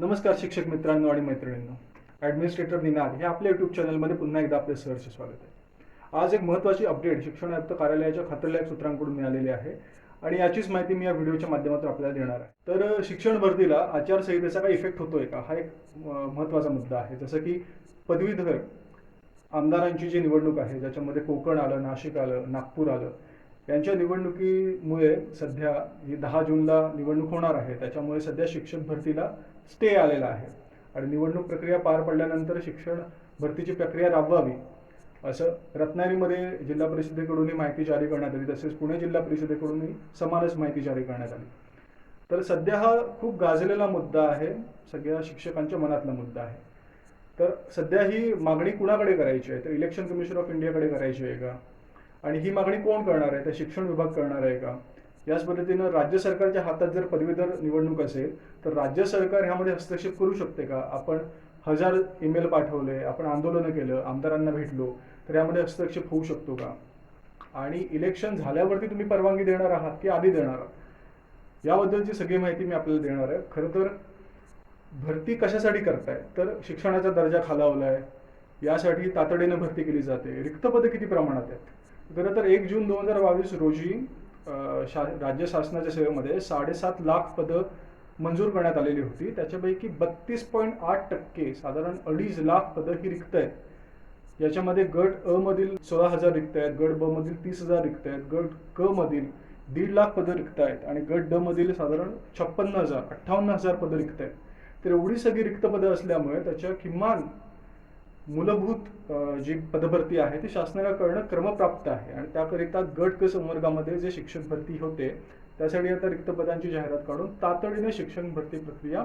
नमस्कार शिक्षक मित्रांनो आणि मैत्रिणींनो. ॲडमिनिस्ट्रेटर निनाद हे आपल्या यूट्यूब चॅनलमध्ये पुन्हा एकदा आपले सहर्ष स्वागत आहे. आज एक महत्त्वाची अपडेट शिक्षण आयुक्त कार्यालयाच्या खात्रलायक सूत्रांकडून मिळालेली आहे आणि याचीच माहिती मी या व्हिडिओच्या माध्यमातून आपल्याला देणार आहे. तर शिक्षण भरतीला आचारसंहितेचा काही इफेक्ट होतोय का? हा एक महत्त्वाचा मुद्दा आहे. जसं की पदवीधर आमदारांची जी निवडणूक आहे ज्याच्यामध्ये कोकण आलं नाशिक आलं नागपूर आलं यांच्या निवडणुकीमुळे सध्या ही दहा जूनला निवडणूक होणार आहे. त्याच्यामुळे सध्या शिक्षक भरतीला स्टे आलेला आहे. आणि निवडणूक प्रक्रिया पार पडल्यानंतर शिक्षण भरतीची प्रक्रिया राबवावी असं रत्नागिरीमध्ये जिल्हा परिषदेकडूनही माहिती जारी करण्यात आली. तसेच पुणे जिल्हा परिषदेकडूनही समानच माहिती जारी करण्यात आली. तर सध्या हा खूप गाजलेला मुद्दा आहे. सगळ्या शिक्षकांच्या मनातला मुद्दा आहे. तर सध्या ही मागणी कुणाकडे करायची आहे? तर इलेक्शन कमिशन ऑफ इंडियाकडे करायची आहे का? आणि ही मागणी कोण करणार आहे? तर शिक्षण विभाग करणार आहे का? याच पद्धतीनं राज्य सरकारच्या हातात जर पदवीधर निवडणूक असेल तर राज्य सरकार ह्यामध्ये हस्तक्षेप करू शकते का? आपण हजार ईमेल पाठवले आपण आंदोलनं केलं आमदारांना भेटलो तर यामध्ये हस्तक्षेप होऊ शकतो का? आणि इलेक्शन झाल्यावरती तुम्ही परवानगी देणार आहात की आधी देणार आहात? याबद्दलची सगळी माहिती मी आपल्याला देणार आहे. खरं तर भरती कशासाठी करताय? तर शिक्षणाचा दर्जा खालावला आहे यासाठी तातडीनं भरती केली जाते. रिक्त पदं किती प्रमाणात आहेत? खरं तर एक जून दोन हजार बावीस रोजी शा राज्य शासनाच्या सेवेमध्ये साडेसात लाख पदं मंजूर करण्यात आलेली होती. त्याच्यापैकी बत्तीस पॉईंट आठ टक्के साधारण अडीच लाख पदं ही रिक्त आहेत. याच्यामध्ये गट अ मधील सोळा हजार रिक्त आहेत गट ब मधील तीस हजार रिक्त आहेत गट क मधील दीड लाख पदं रिक्त आहेत आणि गट ड मधील साधारण छप्पन्न हजार अठ्ठावन्न हजार पदं रिक्त आहेत. तर एवढी सगळी रिक्त पदं असल्यामुळे त्याच्या किमान मूलभूत जी पदभरती आहे ती शासनाला करणं क्रमप्राप्त आहे. आणि त्याकरिता गट क संवर्गामध्ये जे शिक्षक भरती होते त्यासाठी आता रिक्त पदांची जाहिरात काढून तातडीने शिक्षण भरती प्रक्रिया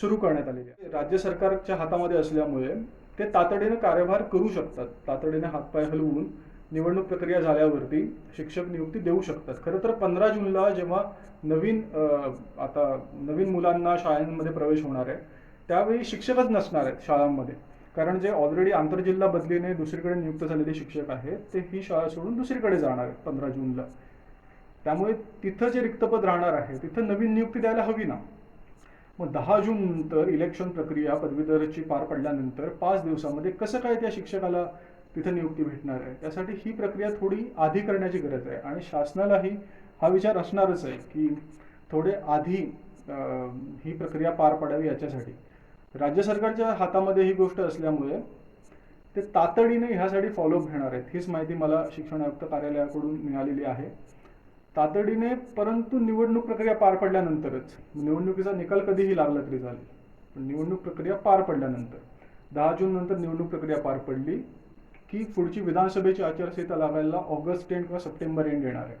सुरू करण्यात आलेली आहे. राज्य सरकारच्या हातामध्ये असल्यामुळे ते तातडीने कार्यभार करू शकतात. तातडीने हातपाय हलवून निवडणूक प्रक्रिया झाल्यावरती शिक्षक नियुक्ती देऊ शकतात. खरं तर पंधरा जूनला जेव्हा नवीन आता नवीन मुलांना शाळांमध्ये प्रवेश होणार आहे त्यावेळी शिक्षकच नसणार आहेत शाळांमध्ये. कारण जे ऑलरेडी आंतरजिल्हा बदलीने दुसरीकडे नियुक्त झालेले शिक्षक आहेत ते ही शाळा सोडून दुसरीकडे जाणार आहेत पंधरा जूनला. त्यामुळे तिथं जे रिक्तपद राहणार आहे तिथं नवीन नियुक्ती द्यायला हवी ना? मग दहा जून नंतर इलेक्शन प्रक्रिया पदवीधरची पार पडल्यानंतर पाच दिवसामध्ये कसं काय त्या शिक्षकाला तिथं नियुक्ती भेटणार आहे? त्यासाठी ही प्रक्रिया थोडी आधी करण्याची गरज आहे आणि शासनालाही हा विचार असणारच आहे की थोडे आधी ही प्रक्रिया पार पडावी याच्यासाठी. राज्य सरकारच्या हातामध्ये ही गोष्ट असल्यामुळे ते तातडीने ह्यासाठी फॉलोअप घेणार आहेत. हीच माहिती मला शिक्षण आयुक्त कार्यालयाकडून मिळालेली आहे. तातडीने परंतु निवडणूक प्रक्रिया पार पडल्यानंतरच निवडणुकीचा निकाल कधीही लागला तरी चालेल पण निवडणूक प्रक्रिया पार पडल्यानंतर दहा जून नंतर निवडणूक प्रक्रिया पार पडली की पुढची विधानसभेची आचारसंहिता लागायला ऑगस्ट एंड किंवा सप्टेंबर एंड येणार आहे.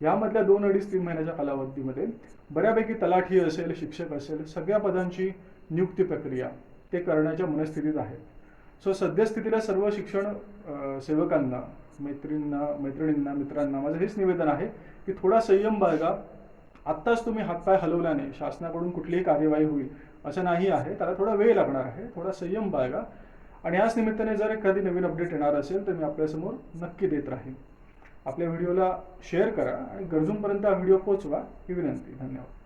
यामधल्या दोन अडीच तीन महिन्याच्या कालावधीमध्ये बऱ्यापैकी तलाठी असेल शिक्षक असेल सगळ्या पदांची नियुक्ती प्रक्रिया ते करण्याच्या मनस्थितीत आहे. सो सद्यस्थितीला सर्व शिक्षण सेवकांना मैत्रिणींना मैत्रिणींना मित्रांना माझं हेच निवेदन आहे की थोडा संयम बाळगा. आत्ताच तुम्ही हातपाय हलवल्याने शासनाकडून कुठलीही कार्यवाही होईल असं नाही आहे. त्याला थोडा वेळ लागणार आहे. थोडा संयम बाळगा. आणि याच निमित्ताने जर एखादी नवीन अपडेट येणार असेल तर मी आपल्यासमोर नक्की देत राहीन. आपल्या व्हिडिओला शेअर करा आणि गरजूंपर्यंत हा व्हिडिओ पोचवा ही विनंती. धन्यवाद.